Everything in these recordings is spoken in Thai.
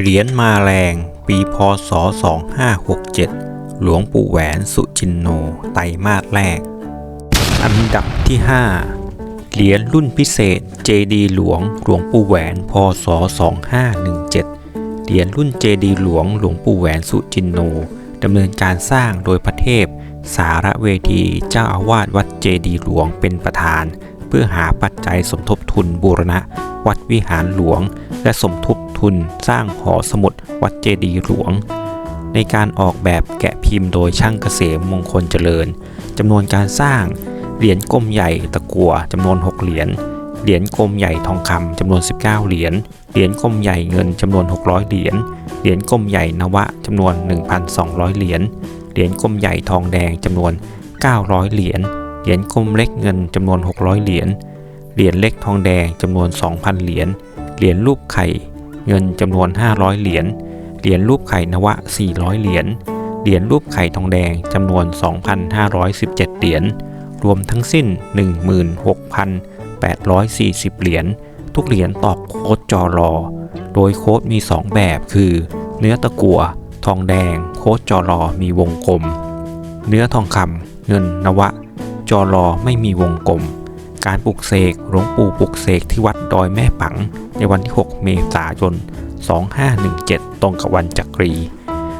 เหรียญมาแรงปีพศ 2567 หลวงปู่แหวนสุจินโน ไตรมาสแรก อันดับที่ 5 เหรียญรุ่นพิเศษเจดีหลวงหลวงปู่แหวนพศ 2517 เหรียญรุ่นเจดีหลวงหลวงปู่แหวนสุจินโนดำเนินการสร้างโดยพระเทพ สารเวทีเจ้าอาวาสวัดเจดีหลวงเป็นประธาน เพื่อหาปัจจัยสมทบทุนบูรณะ วัดวิหารหลวง และสมทบ ทุนสร้างหอสมุดวัดเจดีย์หลวง ในการออกแบบแกะพิมพ์โดยช่างเกษมมงคลเจริญจำนวนการสร้างเหรียญกลมใหญ่ตะกัวจำนวน 6 เหรียญเหรียญกลมใหญ่ทองคำจำนวน 19 เหรียญเหรียญกลมใหญ่เงินจำนวน 600 เหรียญเหรียญกลมใหญ่นวะจำนวน 1,200 เหรียญเหรียญกลมใหญ่ทองแดงจำนวน 900 เหรียญเหรียญกลมเล็กเงินจำนวน 600 เหรียญเหรียญเล็กทองแดงจำนวน 2,000 เหรียญเหรียญรูปไข่ เงินจำนวน 500 เหรียญ เหรียญรูปไข่นวะ 400 เหรียญ เหรียญรูปไข่ทองแดงจำนวน 2,517 เหรียญ รวมทั้งสิ้น 16,840 เหรียญ ทุกเหรียญตอกโค้ดจอรอ โดยโค้ดมี 2 แบบคือ เนื้อตะกั่ว ทองแดง โค้ดจอรอมีวงกลม เนื้อทองคำเงินนวะ จอรอไม่มีวงกลม การปลุกเสกหลวงปู่ปลุกเสกที่วัดดอยแม่ปัง ในวันที่ 6 เมษายน 2517 ตรงกับวันจักรี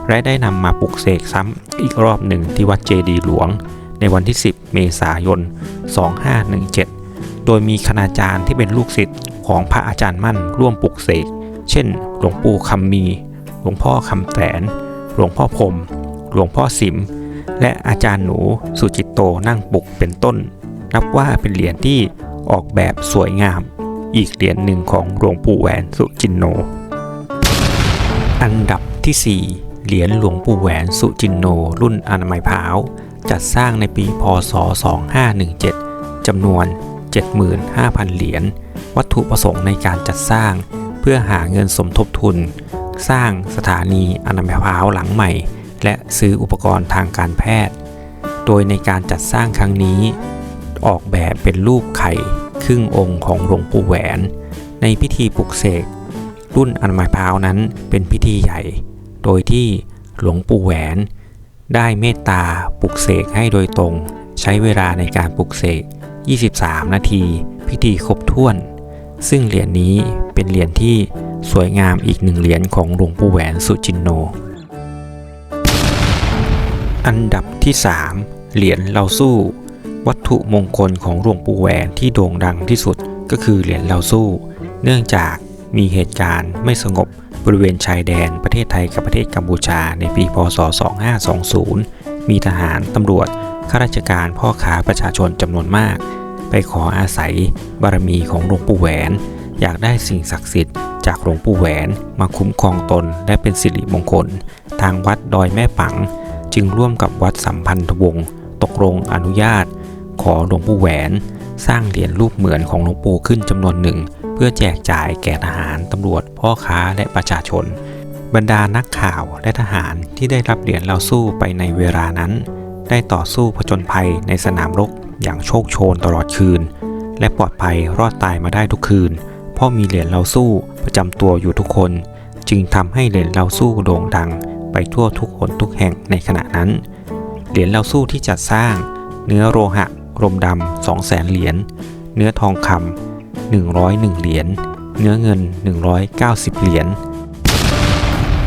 และได้นำมาปลุกเสกซ้ำอีกรอบหนึ่งที่วัดเจดีย์หลวง ในวันที่ 10 เมษายน 2517 โดยมีคณาจารย์ที่เป็นลูกศิษย์ของพระอาจารย์มั่นร่วมปลุกเสก เช่น หลวงปู่คำมี หลวงพ่อคำแสน หลวงพ่อพรมหลวงพ่อสิม และอาจารย์หนูสุจิตโตนั่งปลุกเป็นต้น นับว่าเป็นเหรียญที่ออกแบบสวยงาม อีกเหรียญหนึ่งของหลวงปู่แหวนสุจินโน อันดับที่ 4 เหรียญหลวงปู่แหวนสุจินโน รุ่นอนามัยพร้าว จัดสร้างในปีพศ 2517 จำนวน 75,000 เหรียญ วัตถุประสงค์ในการจัดสร้าง เพื่อหาเงินสมทบทุน สร้างสถานีอนามัยพร้าวหลังใหม่ และซื้ออุปกรณ์ทางการแพทย์ โดยในการจัดสร้างครั้งนี้ ออกแบบเป็นรูปไข่ ครึ่งองค์ของหลวงปู่แหวน ในพิธีปลุกเสกรุ่นอันมัยพร้าวนั้นเป็นพิธีใหญ่ โดยที่หลวงปู่แหวน ได้เมตตาปลุกเสกให้โดยตรง ใช้เวลาในการปลุกเสก 23 นาที พิธีครบถ้วน ซึ่งเหรียญนี้เป็นเหรียญที่สวยงามอีกหนึ่งเหรียญของหลวงปู่แหวนสุจินโน อันดับที่ 3 เหรียญเราสู้ วัตถุมงคลของหลวงปู่แหวนที่โด่งดังที่สุดก็คือเหรียญเราสู้ เนื่องจากมีเหตุการณ์ไม่สงบบริเวณชายแดนประเทศไทยกับประเทศกัมพูชาในปี พศ 2520 มีทหาร ตำรวจ ข้าราชการพ่อค้าประชาชนจำนวนมาก ไปขออาศัยบารมีของหลวงปู่แหวน อยากได้สิ่งศักดิ์สิทธิ์จากหลวงปู่แหวนมาคุ้มครองตนและเป็นสิริมงคล ทางวัดดอยแม่ปัง จึงร่วมกับวัดสัมพันธวงศ์ตกลงอนุญาต ขอหลวงปู่แหวน สร้างเหรียญรูปเหมือนของหลวงปู่ขึ้นจำนวนหนึ่ง เพื่อแจกจ่ายแก่ทหารตำรวจพ่อค้าและประชาชน บรรดานักข่าวและทหารที่ได้รับเหรียญเราสู้ไปในเวลานั้น ได้ต่อสู้ผจญภัยในสนามรบอย่างโชคโชนตลอดคืน และปลอดภัยรอดตายมาได้ทุกคืน เพราะมีเหรียญเราสู้ประจำตัวอยู่ทุกคน จึงทำให้เหรียญเราสู้โด่งดังไปทั่วทุกคนทุกแห่งในขณะนั้น เหรียญเราสู้ที่จัดสร้าง เนื้อโลหะ รมดำ2 0 0แสนเหรียญ เนื้อทองคำ101 เหรียญ เนื้อเงิน 190 เหรียญ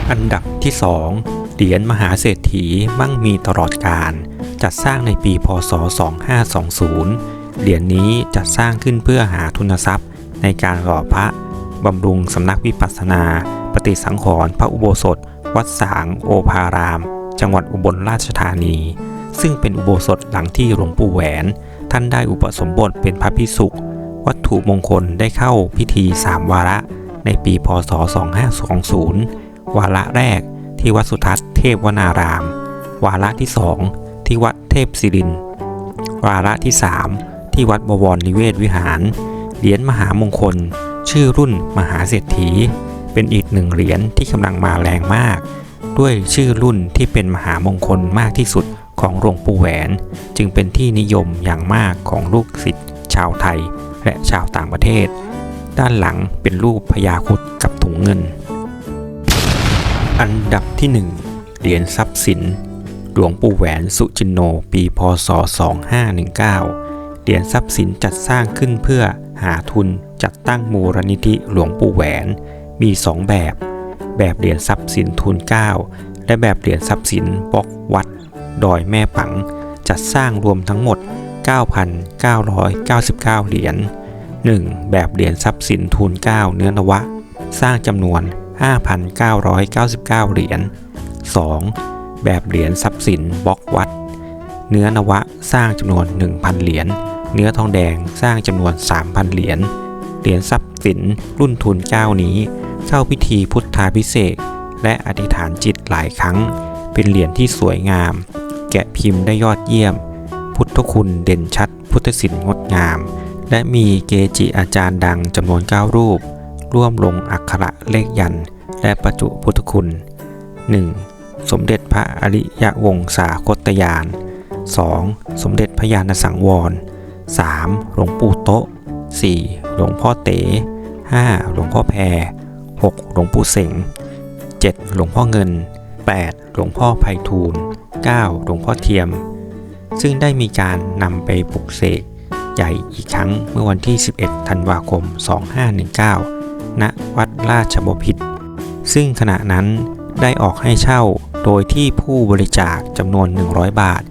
อันดับที่ 2 เหรียญมหาเศรษฐีมั่งมีตลอดการ จัดสร้างในปีพศ 2520 เหรียญนี้จัดสร้างขึ้นเพื่อหาทุนทรัพย์ในการหล่อพระบำรุงสำนักวิปัสสนา ปฏิสังขรณ์พระอุโบสถ วัดสางโอภาราม จังหวัดอุบลราชธานี ซึ่งเป็นอุโบสถหลังที่หลวงปู่แหวน ท่านได้อุปสมบทเป็นพระพิสุวัตถุมงคลได้เข้าพิธี3วาระ ในปีพศ 2520 วาระแรกที่วัดสุทัศน์เทพวนาราม วาระที่2ที่วัดเทพศิริน วาระที่3ที่วัดบวรนิเวศวิหาร เหรียญมหามงคล ชื่อรุ่นมหาเศรษฐี เป็นอีกหนึ่งเหรียญที่กำลังมาแรงมาก ด้วยชื่อรุ่นที่เป็นมหามงคลมากที่สุด ของหลวงปู่แหวน จึงเป็นที่นิยมอย่างมากของลูกศิษย์ชาวไทยและชาวต่างประเทศ ด้านหลังเป็นรูปพญาครุดกับถุงเงิน อันดับที่ 1 เหรียญทรัพย์สิน หลวงปู่แหวนสุจินโนปีพศ 2519 เหรียญทรัพย์สินจัดสร้างขึ้นเพื่อหาทุนจัดตั้งมูลนิธิหลวงปู่แหวน มี 2 แบบ แบบเหรียญทรัพย์สินทุน 9 และแบบเหรียญทรัพย์สินบล็อกวัด ดอยแม่ปัง จัดสร้างรวมทั้งหมด 9,999 เหรียญ 1. แบบเหรียญทรัพย์สินทุน9เนื้อนวะ สร้างจำนวน 5,999 เหรียญ 2. แบบเหรียญทรัพย์สินบล็อกวัด เนื้อนวะสร้างจำนวน 1,000 เหรียญ เนื้อทองแดงสร้างจำนวน 3,000 เหรียญ เหรียญทรัพย์สินรุ่นทุน9นี้ เข้าพิธีพุทธาพิเศษและอธิษฐานจิตหลายครั้ง เป็นเหรียญที่สวยงาม แกะพิมพ์ได้ยอดเยี่ยม พุทธคุณเด่นชัด พุทธศิลป์งดงาม และมีเกจิอาจารย์ดังจำนวน 9 รูป ร่วมลงอักขระเลขยัน และประจุพุทธคุณ 1. สมเด็จพระอริยวงศาคตยาน 2. สมเด็จพระญาณสังวร 3. หลวงปู่โต๊ะ 4. หลวงพ่อเต๋ 5. หลวงพ่อแพร 6. หลวงปู่เสง 7. หลวงพ่อเงิน 8. หลวงพ่อไพฑูรย์ 9. หลวงพ่อเทียม ซึ่งได้มีการนำไปปลุกเสกใหญ่อีกครั้งเมื่อวันที่ 11 ธันวาคม 2519 ณ วัดราชบพิตร ซึ่งขณะนั้นได้ออกให้เช่าโดยที่ผู้บริจาคจำนวน 100 บาท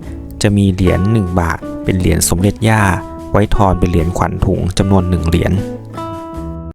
จะมีเหรียญ 1 บาท เป็นเหรียญสมเด็จย่า ไว้ทอนเป็นเหรียญขวัญถุงจำนวน 1 เหรียญ